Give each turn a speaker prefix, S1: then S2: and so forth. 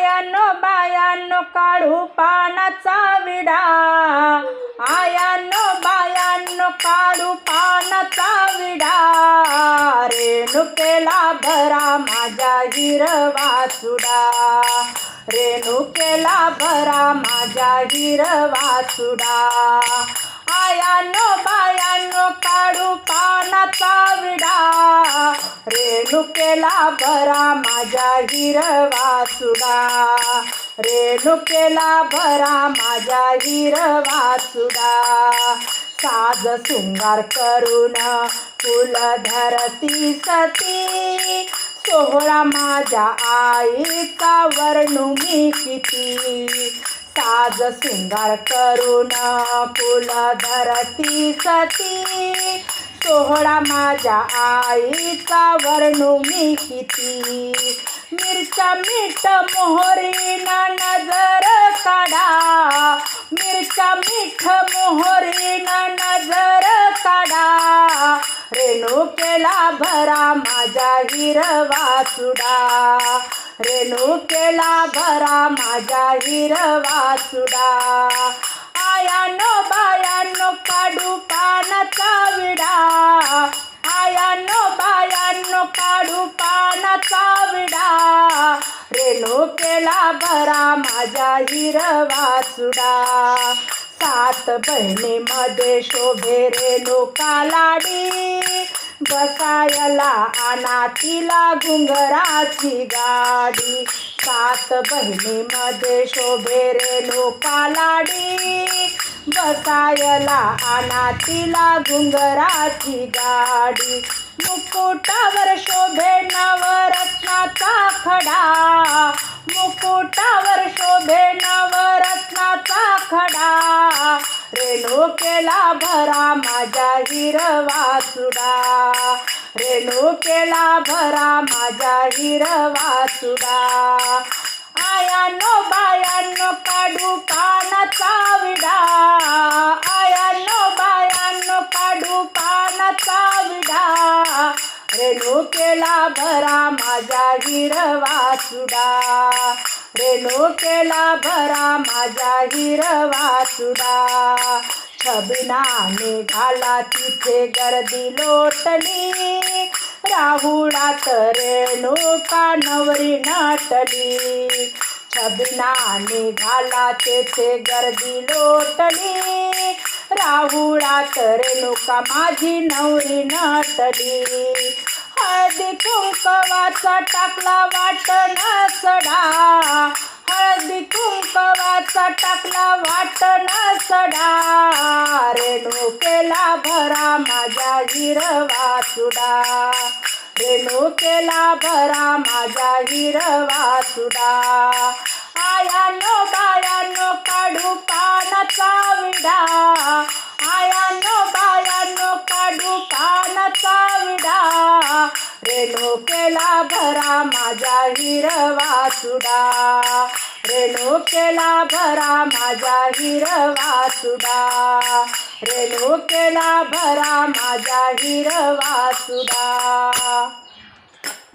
S1: आयानो बायानो काढू पानाचा विडा. आयानो बायानो काढू पानाचा विडा. रेणुकेला भरा माझ्या हिरवा सुडा. रेणुकेला भरा माझ्या हिरवा सुडा. रेणुकेला भरा माझ्या हिरवा सुडा. रेणुकेला भरा माझ्या हिरवा सुडा. साज शृंगार करून फुल धरती सती. सोहळा माझ्या आईचा वर्णू मी किती. साज शृंगार करून फुल धरती सती. सोहळा माझ्या आईचा वर्णू मी किती? मिरच्या मीठ मोहरीन नजर काढा. मिरच्या मीठ मोहरीन नजर काढा. रेणू केला भरा माझ्या हिरवा सुडा रेणू केला भरा माझ्या हिरवा सुडा आयानो बायानो काढू पानाचा विडा. केला भरा माझ्या हिरवा सुडा. सात बहिणीमध्ये शोभे रेणुका लाडी बसायला आणा तिला घुंगराची गाडी. सात बहिणीमध्ये शोभे रेणुका लाडी बसायला आणा तिला घुंगराची गाडी. मुकुटावर शोभे नवरत्नाचा खडा शोभे नवरत्नाचा खडा रेणुकेला भरा माझ्या हिरवा सुडा. रेणुकेला भरा माझ्या हिरवा सुडा. आयानो बायानो काढू पानाचा विडा. आयानो बायानो काढू पानाचा विडा. रेणुकेला भरा माझ्या हिरवा सुडा रेणुकेला भरा माझा हिरवा सुडा छबिनाने घाला तिथे गर्दी लोटली. राहुळात रेणुका नवरी नटली. छबिनाने घाला तेथे गर्दी लोटली. राहुळात रेणुका माझी नवरी नटली. हळदी कुंकवाचा टाकला वाट सडा. हळदी कुंकवाचा टाकला वाट सडा. रेणुकेला भरा माझ्या हिरवा सुडा. रेणुकेला भरा माझ्या हिरवा सुडा. रेणुकेला भरा माझा हिरवा सुडा. रेणुकेला भरा माझा हिरवा सुडा. रेणुकेला भरा माझा हिरवा सुडा.